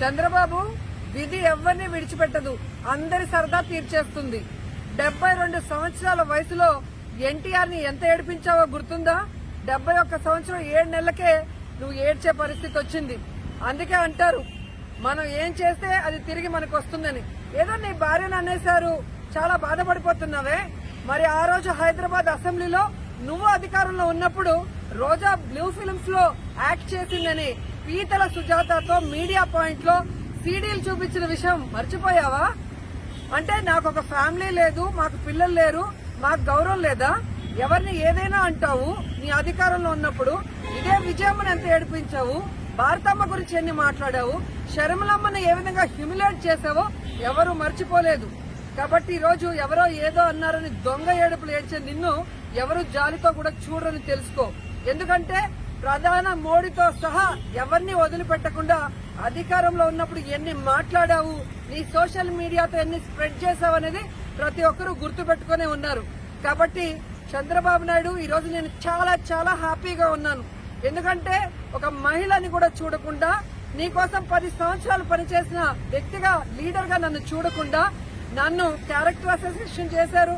చంద్రబాబు విధి ఎవరిని విడిచిపెట్టదు. అందరి సరదా తీర్చేస్తుంది. డెబ్బై రెండు సంవత్సరాల వయసులో ఎన్టీఆర్ని ఎంత ఏడిపించావో గుర్తుందా? డెబ్బై ఒక్క సంవత్సరం ఏడు నెలలకే నువ్వు ఏడ్చే పరిస్థితి వచ్చింది. అందుకే అంటారు మనం ఏం చేస్తే అది తిరిగి మనకు వస్తుందని. ఏదో నీ భార్యను అనేశారు. చాలా బాధపడిపోతున్నావే. మరి ఆ రోజు హైదరాబాద్ అసెంబ్లీలో నువ్వు అధికారంలో ఉన్నప్పుడు రోజా బ్లూ ఫిల్మ్స్లో యాక్ట్ చేసిందని పీతల సుజాతతో మీడియా పాయింట్లో సీడీలు చూపించిన విషయం మర్చిపోయావా? అంటే నాకు ఒక ఫ్యామిలీ లేదు మాకు పిల్లలు లేరు మాకు గౌరవం లేదా? ఎవరిని ఏదైనా అంటావు నీ అధికారంలో ఉన్నప్పుడు ఇదే విజయమ్మని ఎంత ఏడిపించావు? భారతమ్మ గురించి ఎన్ని మాట్లాడావు? శర్మలమ్మని ఏ విధంగా హ్యూమిలేట్ చేసావో ఎవరు మర్చిపోలేదు. కాబట్టి ఈ రోజు ఎవరో ఏదో అన్నారని దొంగ ఏడుపులు ఏడ్చే నిన్ను ఎవరు జాలితో కూడా చూడరని తెలుసుకో. ఎందుకంటే ప్రధాన మోడీతో సహా ఎవరిని వదిలిపెట్టకుండా అధికారంలో ఉన్నప్పుడు ఎన్ని మాట్లాడావు? నీ సోషల్ మీడియాతో ఎన్ని స్ప్రెడ్ చేసావు అనేది ప్రతి ఒక్కరూ గుర్తు పెట్టుకునే ఉన్నారు. కాబట్టి చంద్రబాబు నాయుడు ఈ రోజు నేను చాలా చాలా హ్యాపీగా ఉన్నాను. ఎందుకంటే ఒక మహిళని కూడా చూడకుండా నీ కోసం పది సంవత్సరాలు పనిచేసిన వ్యక్తిగా లీడర్గా నన్ను చూడకుండా నన్ను క్యారెక్టర్ అసోసియేషన్ చేశారు.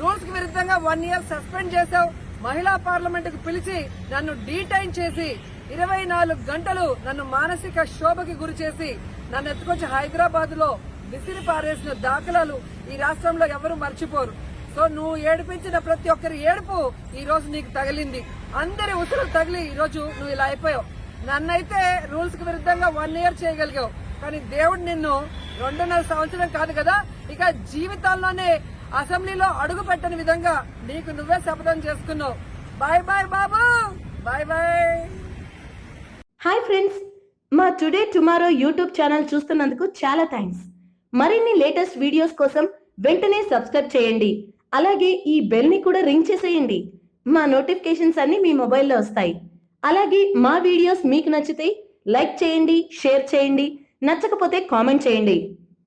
రూల్స్కి విరుద్ధంగా వన్ ఇయర్ సస్పెండ్ చేశావు. మహిళా పార్లమెంట్కు పిలిచి నన్ను డీటైన్ చేసి ఇరవై నాలుగు గంటలు నన్ను మానసిక శోభకి గురి చేసి నన్ను ఎత్తుకొచ్చి హైదరాబాద్లో విసిరి పారేసిన దాఖలాలు ఈ రాష్ట్రంలో ఎవరు మర్చిపోరు. సో నువ్వు ఏడిపించిన ప్రతి ఒక్కరి ఏడుపు ఈ రోజు నీకు తగిలింది. అందరి ఉసురు తగిలి ఈ రోజు నువ్వు ఇలా అయిపోయావు. నన్నైతే రూల్స్కి విరుద్ధంగా వన్ ఇయర్ చేయగలిగావు. కానీ దేవుడు నిన్ను రెండున్నర సంవత్సరం కాదు కదా ఇక జీవితాల్లోనే అసెంబ్లీలో అడుగు పెట్టని విధంగా నీకు నువ్వే శపథం చేసుకున్నావు. బాయ్ బాయ్ బాబు. బాయ్ బాయ్ హాయ్ ఫ్రెండ్స్ మా టుడే టుమారో యూట్యూబ్ ఛానల్ చూస్తున్నందుకు చాలా థ్యాంక్స్ మరిన్ని లేటెస్ట్ వీడియోస్ కోసం వెంటనే సబ్స్క్రైబ్ చేయండి. అలాగే ఈ బెల్ని కూడా రింగ్ చేసేయండి. మా నోటిఫికేషన్స్ అన్ని మీ మొబైల్లో వస్తాయి. అలాగే మా వీడియోస్ మీకు నచ్చితే లైక్ చేయండి షేర్ చేయండి. నచ్చకపోతే కామెంట్ చేయండి.